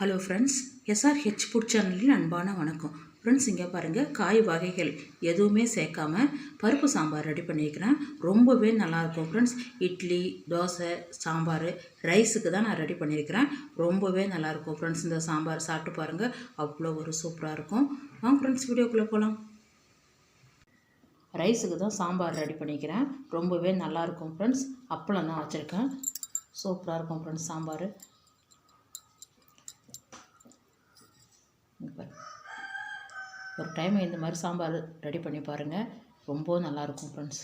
Hello friends SRH food சேனலின் அன்பான வணக்கம். ஃப்ரெண்ட்ஸ் இங்கே பாருங்கள் காய் வகைகள் எதுவுமே சேர்க்காம பருப்பு சாம்பார் ரெடி பண்ணியிருக்கிறேன் ரொம்பவே நல்லாயிருக்கும் ஃப்ரெண்ட்ஸ் இட்லி தோசை சாம்பார் ரைஸுக்கு தான் நான் ரெடி பண்ணியிருக்கிறேன் ரொம்பவே நல்லாயிருக்கும் ஃப்ரெண்ட்ஸ் இந்த சாம்பார் சாப்பிட்டு பாருங்கள் அவ்வளோ ஒரு சூப்பராக இருக்கும். வாங்க ஃப்ரெண்ட்ஸ் வீடியோக்குள்ளே போகலாம் ரைஸுக்கு தான் சாம்பார் ரெடி பண்ணிக்கிறேன். ரொம்பவே நல்லாயிருக்கும் ஃப்ரெண்ட்ஸ் அப்பளம் தான் வச்சுருக்கேன். சூப்பராக இருக்கும் ஃப்ரெண்ட்ஸ் சாம்பார் இங்க பாருங்க. ஒரு டைம் இந்த மாதிரி சாம்பார் ரெடி பண்ணி பாருங்கள் ரொம்ப நல்லாயிருக்கும் ஃப்ரெண்ட்ஸ்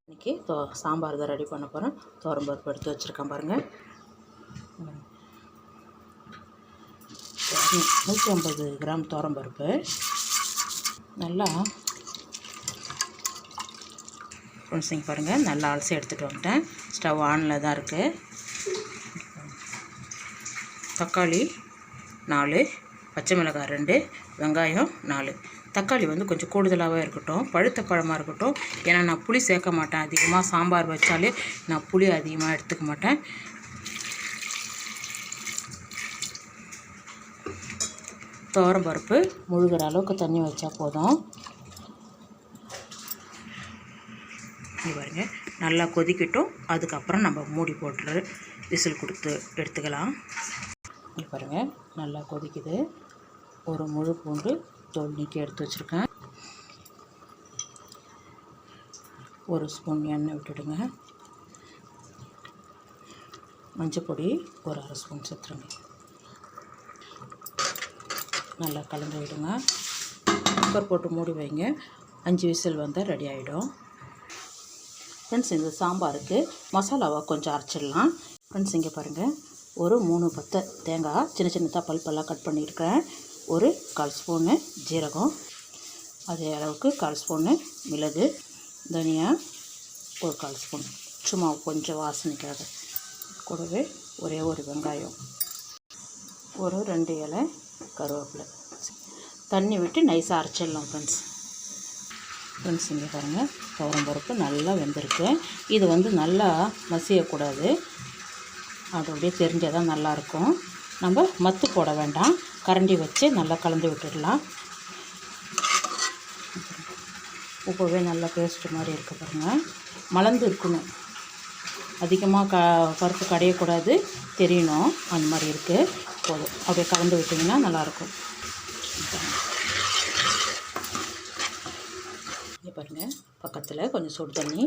இன்றைக்கி தோ சாம்பார் தான் ரெடி பண்ண போகிறேன் பருப்பு எடுத்து வச்சுருக்கேன் பாருங்கள் நூற்றி ஐம்பது கிராம் தோரம்பருப்பு நல்லா ஃப்ரெண்ட்ஸுங்க பாருங்கள் நல்லா அலசி எடுத்துகிட்டு வந்துட்டேன். ஸ்டவ் ஆனில் தான் இருக்குது தக்காளி நாலு பச்சை மிளகாய் ரெண்டு வெங்காயம் நாலு. தக்காளி வந்து கொஞ்சம் கூடுதலாகவே இருக்கட்டும் பழுத்த பழமாக இருக்கட்டும். ஏன்னா நான் புளி சேர்க்க மாட்டேன். அதிகமாக சாம்பார் வச்சாலே நான் புளி அதிகமாக எடுத்துக்க மாட்டேன். துவரம் பருப்பு முழுகிற அளவுக்கு தண்ணி வச்சா போதும். இங்க பாருங்க நல்லா கொதிக்கட்டும். அதுக்கப்புறம் நம்ம மூடி போட்டு விசில் கொடுத்து எடுத்துக்கலாம். இங்க பாருங்கள் நல்லா கொதிக்குது. ஒரு முழு பூண்டு தோல் நீக்கி எடுத்து வச்சுருக்கேன். ஒரு ஸ்பூன் எண்ணெய் விட்டுடுங்க. மஞ்சள் பொடி ஒரு அரை ஸ்பூன் சேர்த்துருங்க. நல்லா கலந்து விடுங்க குக்கர் போட்டு மூடி வைங்க. அஞ்சு விசில் வந்தால் ரெடி ஆகிடும் ஃப்ரெண்ட்ஸ் இந்த சாம்பாருக்கு மசாலாவை கொஞ்சம் அரைச்சிடலாம். ஃப்ரெண்ட்ஸ் இங்கே பாருங்கள் ஒரு மூணு பத்தை தேங்காய் சின்ன சின்னதாக பல்பெல்லாம் கட் பண்ணியிருக்கேன் ஒரு கால் ஸ்பூனு ஜீரகம் அதே அளவுக்கு கால் ஸ்பூனு மிளகு தனியா ஒரு கால் ஸ்பூன். சும்மா கொஞ்சம் வாசனைக்காக. கூடவே ஒரே ஒரு வெங்காயம் ஒரு ரெண்டு இலை கருவேப்பிலை. தண்ணி விட்டு நைஸாக அரைச்சிடலாம் ஃப்ரெண்ட்ஸ் ஃப்ரெண்ட்ஸ் இங்கே பாருங்கள் துவரம் பருப்பு நல்லா வெந்திருக்கு. இது வந்து நல்லா மசியக்கூடாது. அது அப்படியே தெரிஞ்சால் தான் நல்லாயிருக்கும். நம்ம மத்து போட வேண்டாம். கரண்டி வச்சு நல்லா கலந்து விட்டுடலாம். உப்பவே நல்லா பேஸ்ட் மாதிரி இருக்க பாருங்கள் மலர்ந்து இருக்கணும். அதிகமாக க பருப்பு கடையக்கூடாது. தெரியணும் அந்த மாதிரி இருக்குது போதும். அப்படியே கலந்து விட்டிங்கன்னா நல்லாயிருக்கும். இங்கே பாருங்கள் பக்கத்தில் கொஞ்சம் சுடு தண்ணி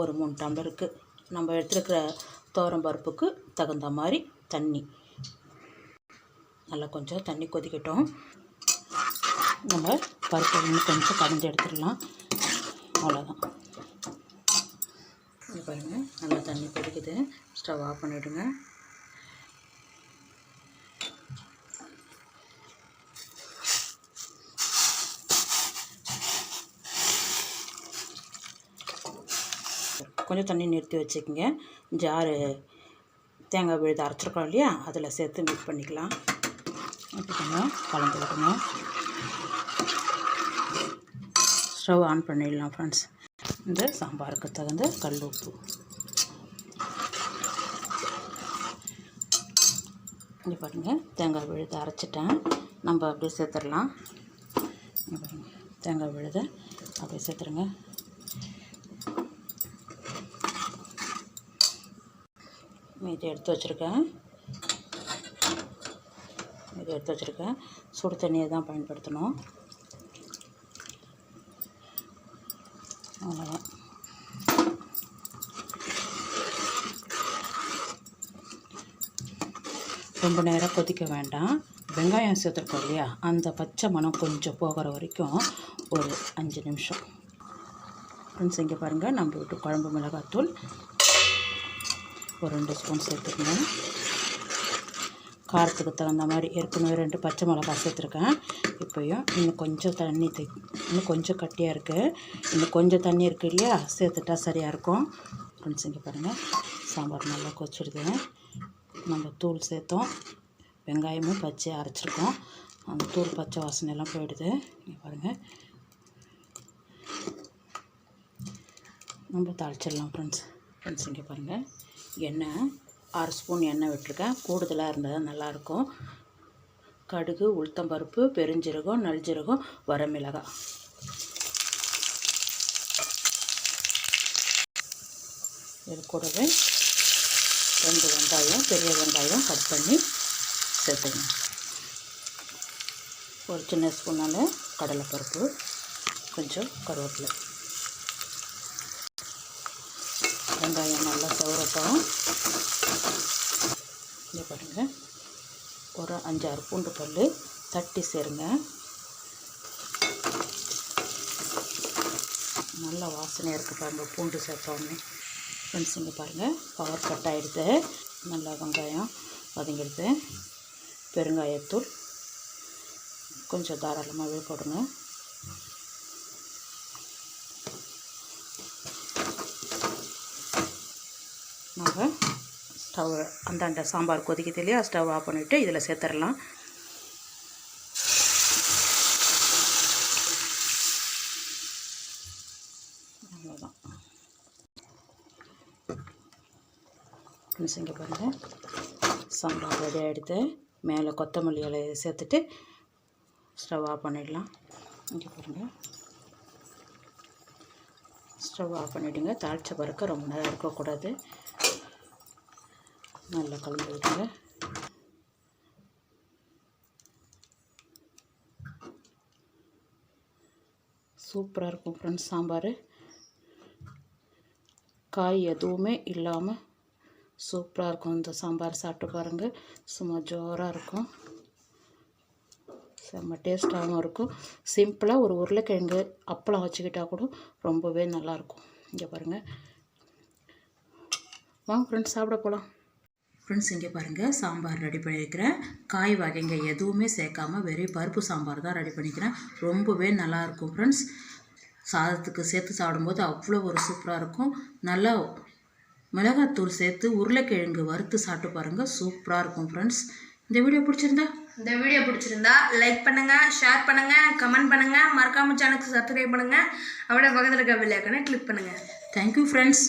ஒரு மூணு டம்ளருக்கு நம்ம எடுத்துருக்கிற துவரம் பருப்புக்கு தகுந்த மாதிரி தண்ணி. நல்லா கொஞ்சம் தண்ணி கொதிக்கட்டும். நம்ம பருப்பு இன்னும் கொஞ்சம் கலந்து எடுத்துடலாம். அவ்வளோதான் பாருங்கள் நல்லா தண்ணி கொதிக்குது. ஸ்டவ் ஆஃப் பண்ணிவிடுங்க கொஞ்சம் தண்ணி நிறுத்தி வச்சுக்கோங்க. ஜாரு தேங்காய் விழுது அரைச்சிருக்கோம் இல்லையா? அதில் சேர்த்து மிக்ஸ் பண்ணிக்கலாம். விட்டுக்கோங்க கலந்து விடணும். ஸ்டவ் ஆன் பண்ணிடலாம் ஃப்ரெண்ட்ஸ் இந்த சாம்பாருக்கு தகுந்த கல் உப்பு. இங்கே பாருங்கள் தேங்காய் விழுது அரைச்சிட்டேன். நம்ம அப்படியே சேர்த்துடலாம். தேங்காய் விழுதை அப்படியே சேர்த்துருங்க. மீதி எடுத்து வச்சுருக்கேன். மீதி எடுத்து வச்சுருக்கேன். சுடு தண்ணியை தான் பயன்படுத்தணும். அவ்வளோதான் ரொம்ப நேரம் கொதிக்க வேண்டாம். வெங்காயம் சேர்த்துருக்கோம் இல்லையா? அந்த பச்சை மணம் கொஞ்சம் போகிற வரைக்கும் ஒரு அஞ்சு நிமிஷம். ஃப்ரெண்ட்ஸ் இங்கே பாருங்கள் நம்ம வீட்டு குழம்பு மிளகாத்தூள். ஒரு ரெண்டு ஸ்பூன் சேர்த்துக்கங்க காரத்துக்கு தகுந்த மாதிரி ஏற்கனவே ரெண்டு பச்சை மிளகா சேர்த்துருக்கேன். இப்போயும் இன்னும் கொஞ்சம் தண்ணி தை இன்னும் கொஞ்சம் கட்டியாக இருக்குது இன்னும் கொஞ்சம் தண்ணி இருக்குது இல்லையா? சேர்த்துட்டா சரியாக இருக்கும். ஃப்ரெண்ட்ஸ் இங்கே பாருங்கள் சாம்பார் நல்லா கொச்சிடுது நம்ம தூள் சேர்த்தோம். வெங்காயமும் பச்சை அரைச்சிருக்கோம். அந்த தூள் பச்சை வாசனையெல்லாம் போயிடுது. இங்கே பாருங்கள் நம்ம தாளிச்சிடலாம் ஃப்ரெண்ட்ஸ் ஃப்ரெண்ட்ஸ் இங்கே பாருங்கள் எண்ணெய் ஆறு ஸ்பூன் எண்ணெய் விட்டுருக்கேன். கூடுதலாக இருந்தால் தான் நல்லாயிருக்கும். கடுகு உளுத்தம்பருப்பு பெருஞ்சீரகம் நல்ஜீரகம் வரமிளகாய் இது கூடவே ரெண்டு வெங்காயம் பெரிய வெங்காயம் கட் பண்ணி சேர்த்துக்கணும். ஒரு சின்ன ஸ்பூனால் கடலைப்பருப்பு கொஞ்சம் கருவேப்பிலை. வெங்காயம் நல்லா சவரட்டும் இங்கே பாருங்கள் ஒரு அஞ்சாறு பூண்டு பல் தட்டி சேருங்க. நல்ல வாசனையாக இருக்குது பாருங்க பூண்டு சேர்த்தோடனே ஃப்ரெண்ட்ஸ் இங்கே பாருங்கள் பவர் கட் ஆகிடுது நல்லா வெங்காயம் வதங்கிடுது. பெருங்காயத்தூள் கொஞ்சம் தாராளமாகவே போடுங்க நம்ம ஸ்டவ் அந்தாண்ட சாம்பார் கொதிக்குது இல்லையா ஸ்டவ் ஆஃப் பண்ணிவிட்டு இதில் சேர்த்துடலாம். அவ்வளோதான் ஃப்ரெண்ட்ஸ் இங்கே பாருங்கள் சாம்பார் ரெடி ஆகிடுது மேலே கொத்தமல்லி இலையை சேர்த்துட்டு ஸ்டவ் ஆஃப் பண்ணிடலாம். இங்கே பாருங்கள் ஸ்டவ் ஆஃப் பண்ணிவிடுங்க தாளித்த பிறக்க ரொம்ப நேரம் இருக்கக்கூடாது. நல்லா கலந்து விட்டுங்க சூப்பராக இருக்கும் ஃப்ரெண்ட்ஸ் சாம்பார். காய் எதுவுமே இல்லாமல் சூப்பராக இருக்கும் இந்த சாம்பார். சாப்பிட்டு பாருங்கள் சும்மா ஜோராக இருக்கும். செம்ம டேஸ்ட்டாகவும் இருக்கும். சிம்பிளாக ஒரு உருளைக்கிழங்கு அப்பளம் வச்சுக்கிட்டால் கூட ரொம்பவே நல்லாயிருக்கும் இங்கே பாருங்கள் வாங்க ஃப்ரெண்ட்ஸ் சாப்பிட போகலாம் ஃப்ரெண்ட்ஸ் இங்கே பாருங்கள் சாம்பார் ரெடி பண்ணியிருக்கிறேன் காய் வகைங்க எதுவுமே சேர்க்காம வெறும் பருப்பு சாம்பார் தான் ரெடி பண்ணிக்கிறேன். ரொம்பவே நல்லாயிருக்கும் ஃப்ரெண்ட்ஸ் சாதத்துக்கு சேர்த்து சாப்பிடும்போது அவ்வளோ ஒரு சூப்பராக இருக்கும். நல்லா மிளகாத்தூள் சேர்த்து உருளைக்கிழங்கு வறுத்து சாப்பிட்டு பாருங்கள் சூப்பராக இருக்கும் ஃப்ரெண்ட்ஸ் இந்த வீடியோ பிடிச்சிருந்தா? இந்த வீடியோ பிடிச்சிருந்தா லைக் பண்ணுங்க ஷேர் பண்ணுங்க கமெண்ட் பண்ணுங்க. மறக்காம சேனலுக்கு சப்ஸ்கிரைப் பண்ணுங்க. அப்படியே பக்கத்தில் இருக்க பெல் ஐக்கனை கிளிக் பண்ணுங்க. Thank you friends